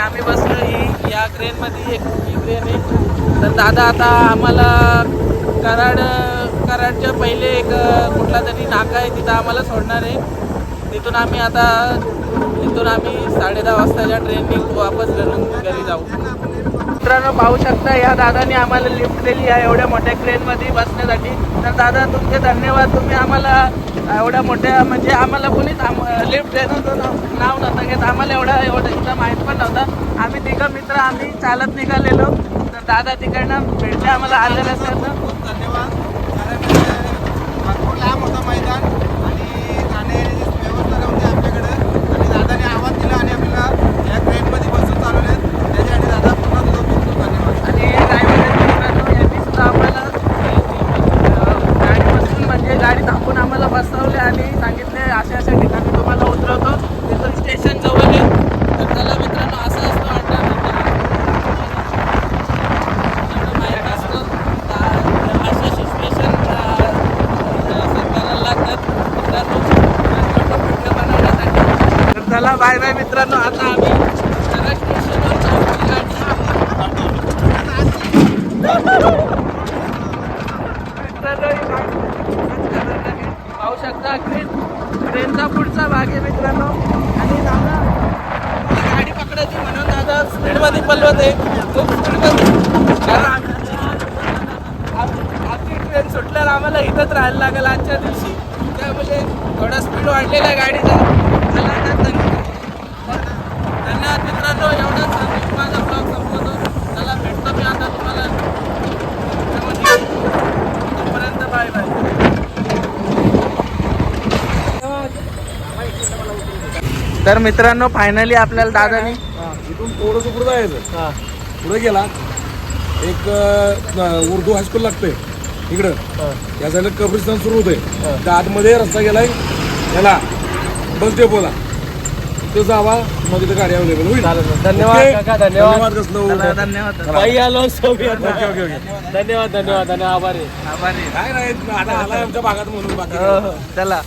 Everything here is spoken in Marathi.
आम्ही बसलो ही या क्रेनमध्ये एक मोठी क्रेन आहे. तर दादा आता आम्हाला कराड कराडच्या पहिले एक कुठला तरी नाका आहे तिथं आम्हाला सोडणार आहे. तिथून आम्ही आता तिथून आम्ही साडे दहा वाजताच्या ट्रेनने वापस घरून घरी जाऊ. मित्रांनो पाहू शकता या दादाने आम्हाला लिफ्ट दिली आहे एवढ्या मोठ्या क्रेनमध्ये बसण्यासाठी. तर दादा तुमचे धन्यवाद. तुम्ही आम्हाला एवढ्या मोठ्या म्हणजे आम्हाला कोणीच लिफ्ट देण्याचं नाव नाव नव्हतं घेत. आम्हाला एवढा एवढं इथं माहीत पण नव्हतं. आम्ही तिघं मित्र आम्ही चालत निघालेलो. तर दादा तिकडनं भेटले आम्हाला आलेलं रस्त्यानं खूप धन्यवाद कारण अं, भरपूर लांब होता मैदान आणि जाण्याची व्यवस्था नव्हती आपल्याकडं आणि दादाने आवाज दिला आणि आपल्याला या ट्रेनमध्ये बसून चालवले त्याच्यासाठी दादा पुन्हा तुझं खूप खूप धन्यवाद आणि ड्रायव्हर यांनी सुद्धा आम्हाला अं, गाडी बसून म्हणजे गाडी थांबून आम्हाला बसवले आणि सांगितले अशा अशा ठिकाणी तुम्हाला उतरवतो तिथून स्टेशन जवळ आहे तर चला मित्रांनो असं असतं अड्डा माहीत असतं अं, अशा सिच्युएशन करायला लागतात मित्रांनो व्हिडिओ बनवण्यासाठी तर चला बाय बाय मित्रांनो. आता आम्ही पाहू शकता ट्रेन ट्रेनचा पुढचा भाग आहे मित्रांनो. आणि दादा गाडी पकडायची म्हणून दादा स्पीडमध्ये पलवत आहे. खूप स्पीडमध्ये. ट्रेन सुटल्यावर आम्हाला इथंच राहायला लागेल आजच्या दिवशी. त्यामुळे थोडा स्पीड वाढलेला आहे गाडीचा. चला आता धन्यवाद धन्यवाद मित्रांनो एवढंच सांगून माझा ब्लॉग संपवतो चला भेटतो मी आता तुम्हाला तोपर्यंत बाय बाय तर मित्रांनो फायनली आपल्याला दादानी इथून थोडंसं पुढे जायचं पुढे गेला एक उर्दू हायस्कूल लागतंय. इकडं. या साईडला कब्रिस्तान सुरू होतंय. त्या आतमध्ये रस्ता गेलाय. याला बस डेपोला तिथं जावा मग तिथं गाडी अवेलेबल होईल. धन्यवाद धन्यवाद. धन्यवाद धन्यवाद. धन्यवाद धन्यवाद धन्यवाद आभारी आभारी. काय नाही आता आमच्या भागात म्हणून बाकी हो, हो. चला.